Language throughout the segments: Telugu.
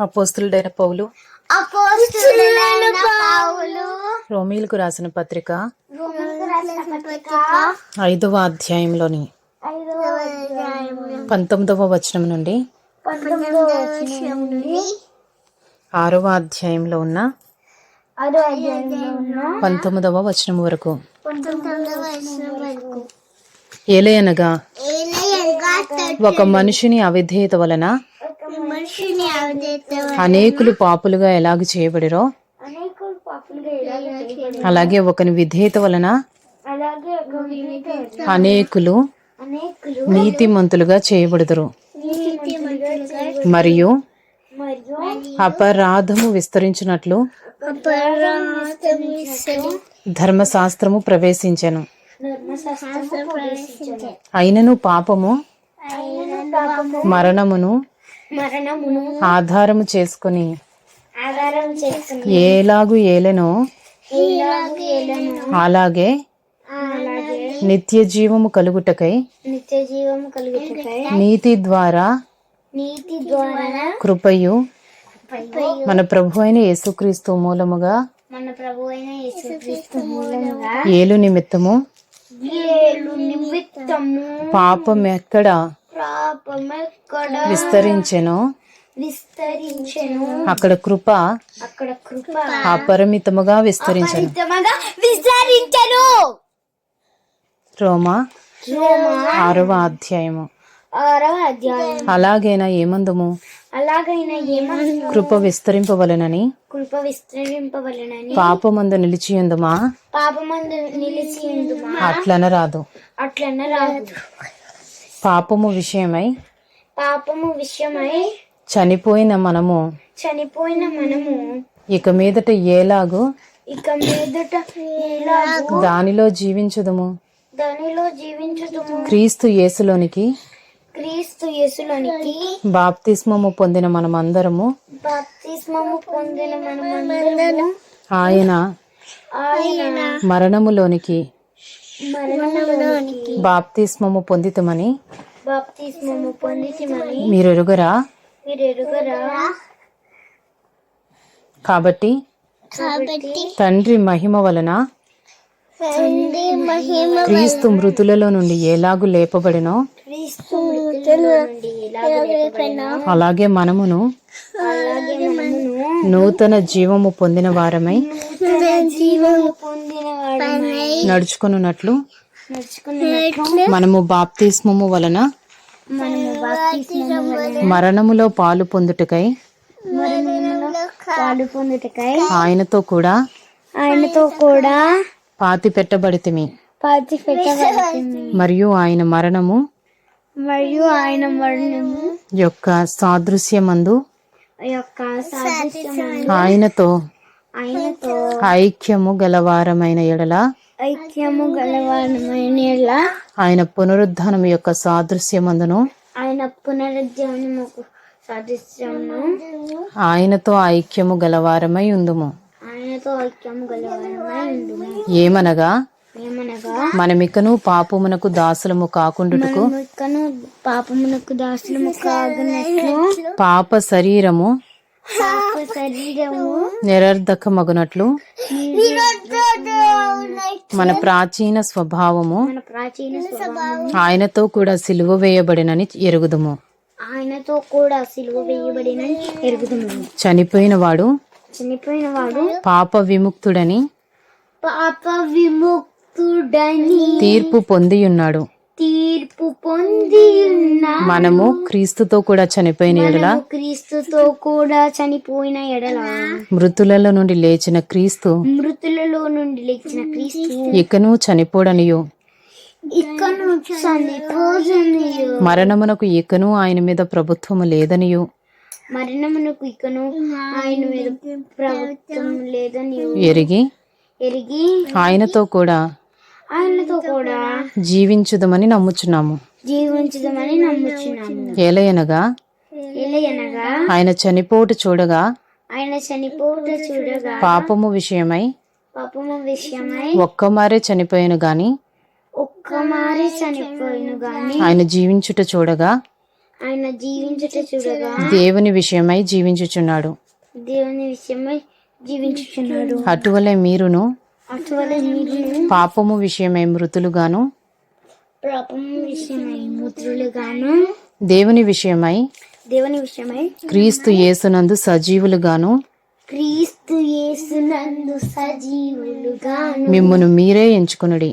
అపోస్తులుడైన పౌలు. రోమీలకు రాసిన పత్రిక. ఐదవ అధ్యాయంలోని పంతొమ్మిదవ వచనం నుండి ఆరవ అధ్యాయంలో ఉన్న పంతొమ్మిదవ వచనం వరకు. ఏలయనగా ఒక మనిషిని అవిధేయత వలన అనేకులు పాపులుగా ఎలాగ చేయబడిరో అలాగే ఒకని విధేయత వలన ఒక అనేకులు నీతిమంతులుగా చేయబడుదురు. మరియు అపరాధము విస్తరించినట్లు ధర్మశాస్త్రము ప్రవేశించెను. అయినను పాపము మరణమును ఆధారము చేసుకుని ఏలాగు ఏలెనో అలాగే నిత్య జీవము కలుగుటకై నిత్య జీవం కలుగుతాయి నీతి ద్వారా నీతి ద్వారా కృపయు మన ప్రభు అయిన యేసుక్రీస్తు మూలముగా మన ప్రభు అయిన యేసుక్రీస్తు మూలంగా ఏలు నిమిత్తము ఏలు నిమిత్తము పాపం ఎక్కడ విస్తరించెనో. విస్తరించెను. అక్కడ కృప అక్కడ కృప. అపరిమితముగా విస్తరించెను. విస్తరించెను. రోమా రోమా ఆరవ అధ్యాయము. ఆరవ అధ్యాయం అలాగైనా ఏమందుము? అలాగైనా ఏమన్నా కృప విస్తరింపవలెనని. కృప విస్తరింపవలనని. పాపమందు నిలిచియుందుమా? పాపమందు నిలిచి ఉందుమా అట్లనరాదు. అట్లన్న రాదు పాపము విషయమై పాపము విషయమై చనిపోయిన మనము. చనిపోయిన మనము. ఇక మీదట ఏలాగు? ఇక మీదట దానిలో జీవించుదుము. దానిలో జీవించుదుము. క్రీస్తు యేసులోనికి క్రీస్తు యేసులోనికి బాప్తిస్మము పొందిన మనమందరము. బాప్తిస్మము పొందిన మనమందరము. ఆయన ఆయన మరణములోనికి బాప్తిస్మము పొందితమని బాప్తిస్మము పొందితిమని మీరు ఎరుగరా? మీరు ఎరుగరా? కాబట్టి కాబట్టి తండ్రి మహిమ వలన క్రీస్తు మృతులలో నుండి ఎలాగు లేపబడినో అలాగే మనమును నూతన జీవము పొందిన వారమై జీవము పొందిన వాడమై నడుచుకున్నట్లు నడుచుకున్నట్లు మనము బాప్తిస్మము వలన మనము బాప్తిస్మము వలన మరణములో పాలు పొందుటకై మరణంలో పాలు పొందుటకై ఆయనతో కూడా ఆయనతో కూడా పాతి పెట్టబడితిమి. పాతి మరియు ఆయన మరణము మరియు ఆయన మరణము యొక్క సాదృశ్యమందు యొక్క ఆయనతో ఆయనతో ఐక్యము గలవారమైన ఎడల ఐక్యము గలవారమైన ఆయన పునరుద్ధానం యొక్క సాదృశ్యమందును ఆయన పునరుద్ధానముకు సాదృశ్యమును ఆయనతో ఐక్యము గలవారమై ఉందుము. ఆయనతో ఐక్యము గలవారమై ఉండును ఏమనగా మనమికను పాపమునకు దాసులము కాకుండుటకు ముక్కను పాపమునకు దాసులము కాగనట్లు. పాప శరీరము పాప శరీరము నిరర్ధకమగునట్లు. మన ప్రాచీన స్వభావము మన ప్రాచీన స్వభావం ఆయనతో కూడా సిలువ వేయబడినని ఎరుగుదుము. ఆయనతో కూడా సిలువ వేయబడిన ఎరుగుతున్నాము చనిపోయిన వాడు చనిపోయిన వాడు పాప విముక్తుడని పాప విముక్తుడని తీర్పు పొందియున్నాడు. తీర్పు పొంది ఉన్న మనము క్రీస్తుతో కూడా చనిపోయిన ఎడల క్రీస్తుతో కూడా చనిపోయిన ఎడల మృతులలో నుండి లేచిన క్రీస్తు మృతులలో నుండి లేచిన క్రీస్తు ఇకను చనిపోడనియు. ఇక్కను చనిపోజని మరణమునకు ఇకను ఆయన మీద ప్రభుత్వము లేదనియు. మరణమునకు ఇకను ఆయన మీద ప్రభుత్వం లేదని ఎరిగి ఎరిగి ఆయనతో కూడా ఆయనతో కూడా జీవించుదమని నమ్ముచున్నాము. జీవించదమని నమ్ముచున్నాము. ఏలయనగా ఎలయనగా ఆయన చనిపోటు చూడగా ఆయన చనిపోట చూడగా పాపము విషయమై పాపము విషయమై ఒక్కమారే చనిపోయాను గాని ఒక్క మారి చనిపోయిన గాని ఆయన జీవించుట చూడగా ఆయన జీవించుట చూడగా దేవుని విషయమై జీవించుచున్నాడు. దేవుని విషయమై జీవించుచున్నాడు. అటువలే మీరును పాపము విషయమై మృతులుగాను పాపం విషయమై ముద్రులుగాను దేవుని విషయమై దేవుని విషయమై క్రీస్తు యేసునందు సజీవులుగాను క్రీస్తు యేసునందు సజీవులుగాను. మిమ్మును మీరే ఎంచుకునుడి.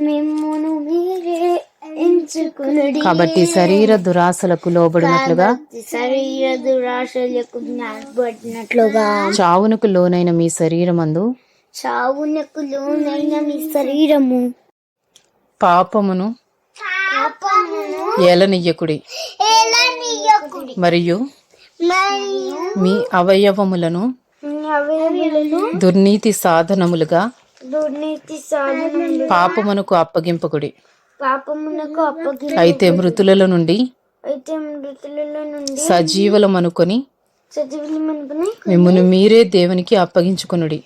మిమ్మును మీరే ఎంచుకునుడి. కాబట్టి శరీర దురాశలకు లోబడినట్లుగా శరీర దురాశలకు జ్ఞాపడినట్లుగా చావునకు లోనైన మీ శరీరమందు చావునకు లోనైన మీ శరీరము. పాపమును ఏలనియ్యకుడి. ఏలనీయకుడి మరియు మీ అవయవములను దుర్నీతి సాధనములుగా దుర్నీతి సాధనములు పాపమునకు అప్పగింపకుడి. పాపమునకు అప్పగి అయితే మృతులలో నుండి అయితే మృతులలో నుండి సజీవులమనుకొని సజీవులు మనకుని మిమ్మును మీరే దేవునికి అప్పగించుకునుడి.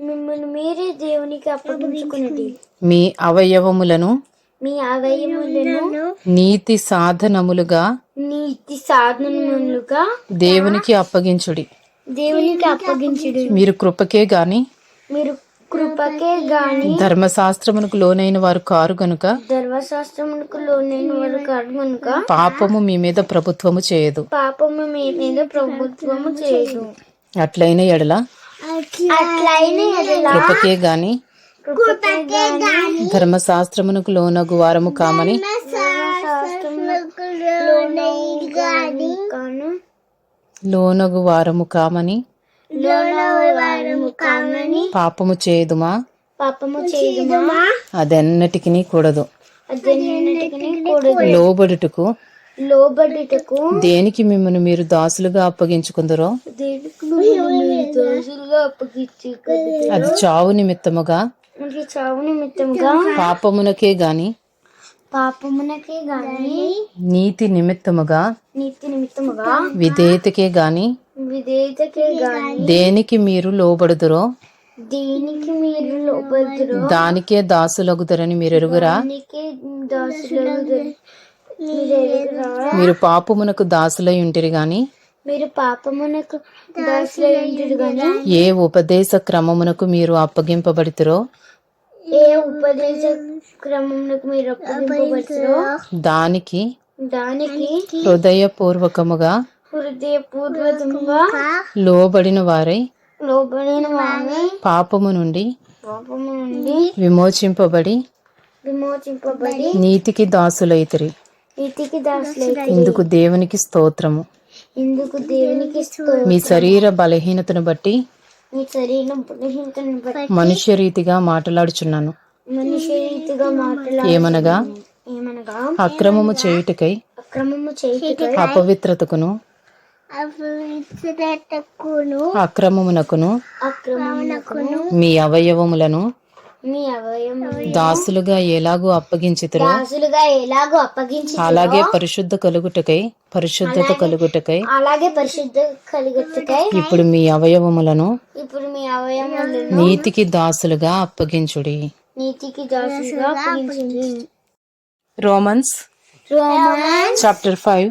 మిమ్మల్ని మీరే దేవునికి అప్పగించుకున్నది. మీ అవయవములను మీ అవయములను నీతి సాధనములుగా నీతి సాధనములుగా దేవునికి అప్పగించుడి. దేవునికి అప్పగించుడు. మీరు కృపకే గాని మీరు కృపకే గాని ధర్మశాస్త్రమునకు లోనైన వారు కారు గనుక ధర్మశాస్త్రమునకు లోనైన వారు కాదు కనుక పాపము మీ మీద ప్రభుత్వము చేయదు. పాపము మీ మీద ప్రభుత్వము చేయదు. అట్లయిన ఎడల కృపకే గాని కృపకే గాని ధర్మశాస్త్రమునకు లోనగు వారము కామని ధర్మశాస్త్రమునకు లోనై గాని కాను. లోనగు వారము కామని పాపము చేయదుమా? పాపము కూడదు. అదన్నిటికీ కూడదు. లోబడుటకు లోబడుటకు దేనికి మిమ్మల్ని మీరు దాసులుగా అప్పగించుకుందరో? మీరు అది చావు నిమిత్తముగా? చావు నిమిత్తముగా? పాపమునకే గాని? పాపమునకే గాని? నీతి నిమిత్తముగా? నీతి నిమిత్తముగా? విధేయతకే గాని? విధేయతకే గాని? దేనికి మీరు లోబడుదురో? దేనికి మీరు లోబడుదురో? దానికే దాసులగుదరని మీరు ఎరుగురా దానికే దాసులు మీరు పాపమునకు దాసులై ఉంటిరి గాని? మీరు పాపమునకు దాసులై ఉంటారు గాని? ఏ ఉపదేశ క్రమమునకు మీరు అప్పగింపబడితిరో? ఏ ఉపదేశ క్రమమునకు మీరు అప్పగింపబడుతురో? దానికి దానికి హృదయపూర్వకముగా హృదయపూర్వకంగా లోబడిన వారై లోబడిన వారిని పాపము నుండి పాపము నుండి విమోచింపబడి విమోచింపబడి నీతికి దాసులైతిరి. ఇందుకు దేవునికి స్తోత్రము. ఇందుకు దేవునికి. మీ శరీర బలహీనతను బట్టి మీ శరీరం బలహీనతను బట్టి మనుష్య రీతిగా మాట్లాడుచున్నాను. మనిషి రీతిగా మాట్లాడ ఏమనగా? ఏమనగా? అక్రమము చేయుటకై అక్రమము చేయుటకై అపవిత్రతకును అక్రమమునకును అక్రమమునకును మీ అవయవములను దాసులుగా ఎలాగూ అప్పగించితురో దాసులుగా ఎలాగూ అప్పగించి అలాగే పరిశుద్ధ కలుగుటకై పరిశుద్ధత కలుగుటకై అలాగే పరిశుద్ధ కలుగుటకై ఇప్పుడు మీ అవయవములను ఇప్పుడు మీ అవయవములను నీతికి దాసులుగా అప్పగించుడి. నీతికి దాసులుగా అప్పగించుడి. Romans Romans chapter 5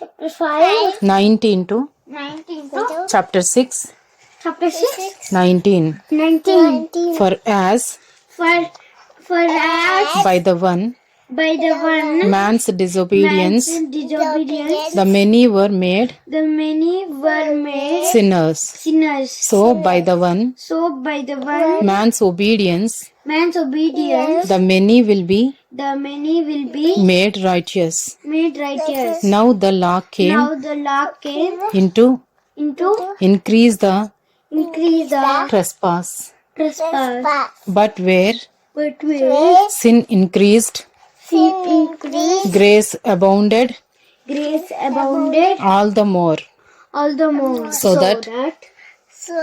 chapter 5 19 to 19 to chapter 6 Chapter 6 19 19 For as. For for as. By the one. By the one. Man's disobedience, man's disobedience. The many were made the many were made sinners. sinners. So by the one. So by the one. Man's obedience. Man's obedience. The many will be the many will be made righteous. made righteous. Now the law came now the law came into into increase the increase the trespass. Trespass. But where? But where? sin increased. Sin increased. grace abounded. Grace abounded. All the more. All the more. So that- so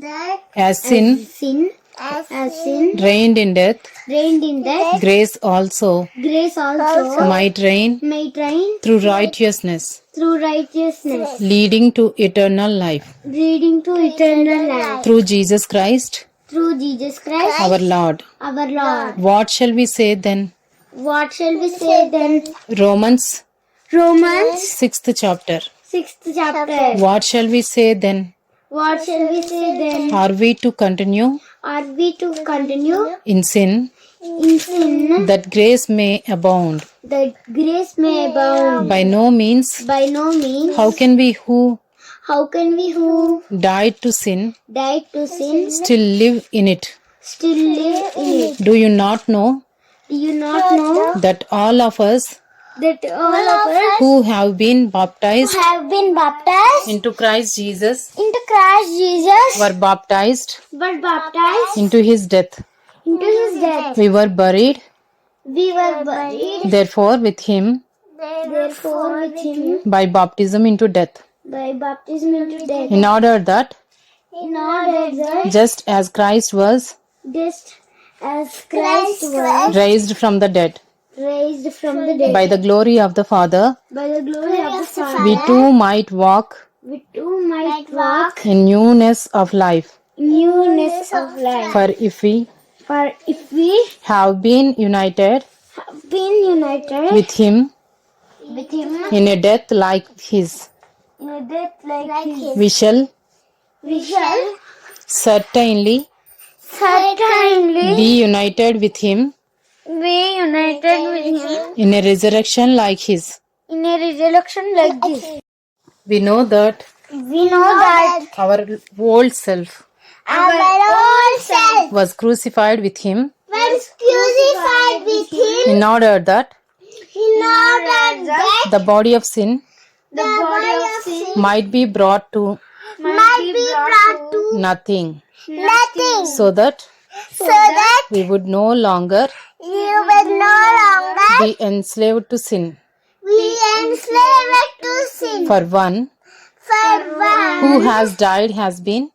that as sin sin as sin reigned in death. Reigned in death. Grace also. Grace also. Might reign. May reign. Through righteousness. Through righteousness. Leading to eternal life. Leading to eternal life. Through Jesus Christ. Through Jesus Christ. Our Lord. our Lord. What shall we say then? what shall we say then? Romans. Romans. Sixth chapter. sixth chapter. What shall we say then? What shall we say then? Are we to continue Are we to continue in sin in sin that grace may abound? that grace may abound? By no means. By no means. How can we who How can we who died to sin died to sin still live in it? still live in it? Do you not know Do you not know that all of us that all of us who have been baptized have been baptized into Christ Jesus. into Christ Jesus. Were baptized were baptized into his death? into his death? We were buried, We were buried. Therefore, with him. Therefore with him. by baptism into death, by baptism into death. in order that In order that just as Christ was just as Christ was raised from the dead raised from the dead. by the glory of the Father, by the glory of the Father, we too might walk we too might walk in newness of life. newness of life. For if we For if we have been united have been united with him with him. in a death like his, in a death like, his, we shall we shall certainly certainly be united with him be united with him. In a resurrection like his. in a resurrection like this. We know that We know that our old self our old self was crucified with him. was crucified with him. In order that in order that the body of sin the body of sin might be brought to might be brought to nothing. nothing. So that so that we would no longer you will no longer be enslaved to sin. We enslaved to sin. For one For one who has died has been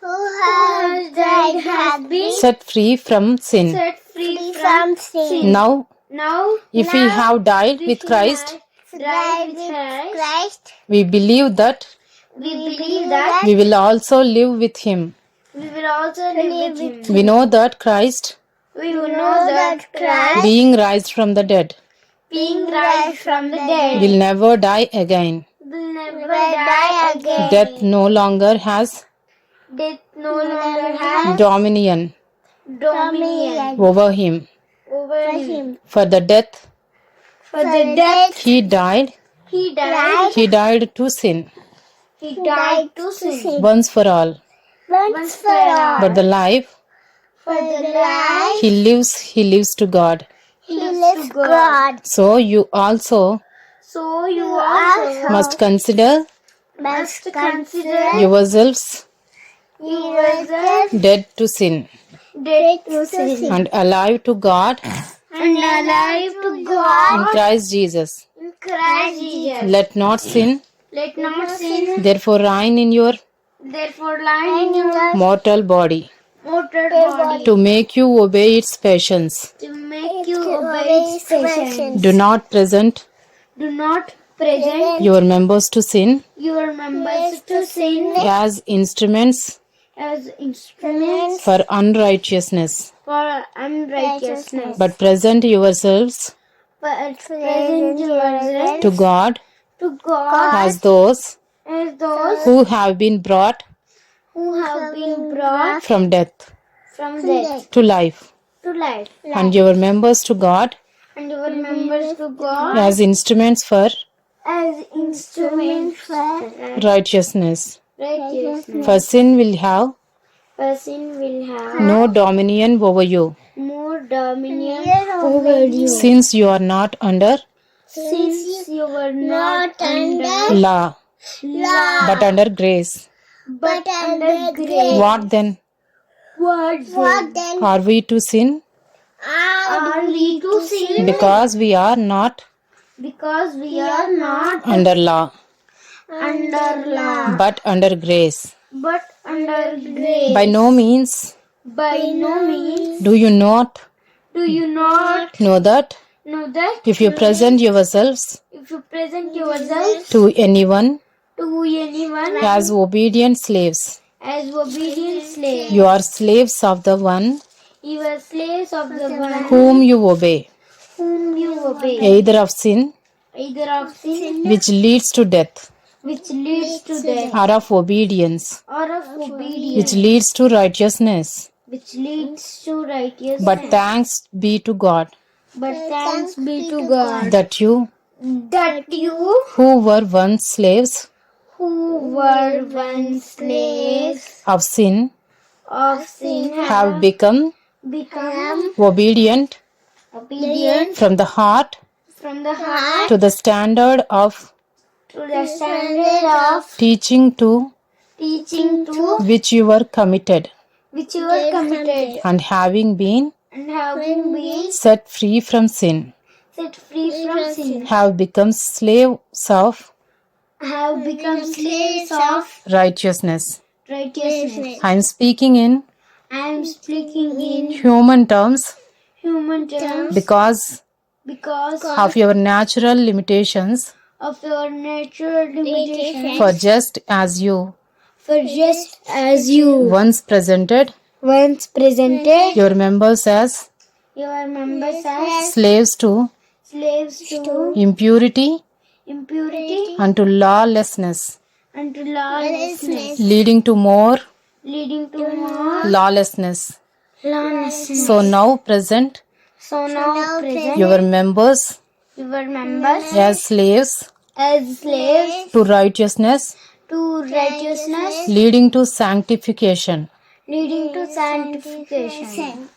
who has died has been set free from sin. set free from sin. Now, Now, if we have died with Christ, died with Christ, we believe that we believe that we will also live with him. We will also live with him. We know that Christ, We will know that Christ, being raised from the dead, being raised from the dead, will never die again. will never die again. Death no longer has Death no longer has dominion dominion over him. over him. For the death For the death he died, he died, he died to sin he died to sin. once for all. Once for all. But the life For the life he lives, he lives to God. he lives to God. So you also So you also must consider must consider yourselves yourself dead to sin dead to sin and alive to God and alive to God in Christ Jesus. in Christ Jesus. Let not sin Let not sin therefore reign in your therefore lying in your mortal body. mortal body. to make you obey its passions. to make you obey its patience. Do not present Do not present your members to sin. your members to sin as instruments as instruments for unrighteousness, for unrighteousness, but present yourselves but present yourself to God to God as those as those who have been brought who have been brought from death. from death to life, to life, and your members to God. And your members to God. As instruments for as instruments for righteousness. righteousness. For sin will have Person will have no dominion over you, more dominion over you. since you are not under since you were not under law, law but under grace. but under grace. What then? What then? Are we to sin? Are we to sin? because we are not because we are not under law, under law. but under grace? but under grace? By no means. By no means. do you not? Do you not know that? know that? If you present yourselves if you present yourself to anyone to anyone. As obedient slaves, as obedient slaves, you are slaves of the one you are slaves of the one whom you obey, whom you obey, either of sin either of sin. which leads to death, which leads to death, or of obedience, or of obedience. which leads to righteousness. which leads to righteousness. But thanks be to God But thanks be to God. that you, that you who were once slaves who were once slaves of sin, of sin have become become obedient obedient from the heart from the heart to the standard of to the standard of teaching to teaching to which you were committed, which you were committed and having been and having been set free from sin, set free from sin. have become slaves of have become slaves of righteousness. righteousness. I am speaking in I am speaking in human terms. human terms. Because because of your natural limitations, of your natural limitations. for just as you. For just as you. Once presented. Once presented. Your members as your members as slaves to slaves to impurity impurity and to lawlessness, and to lawlessness, leading to more leading to more lawlessness. lawlessness. So now present So now present your members your members as slaves as slaves to righteousness, to righteousness, leading to sanctification. leading to sanctification.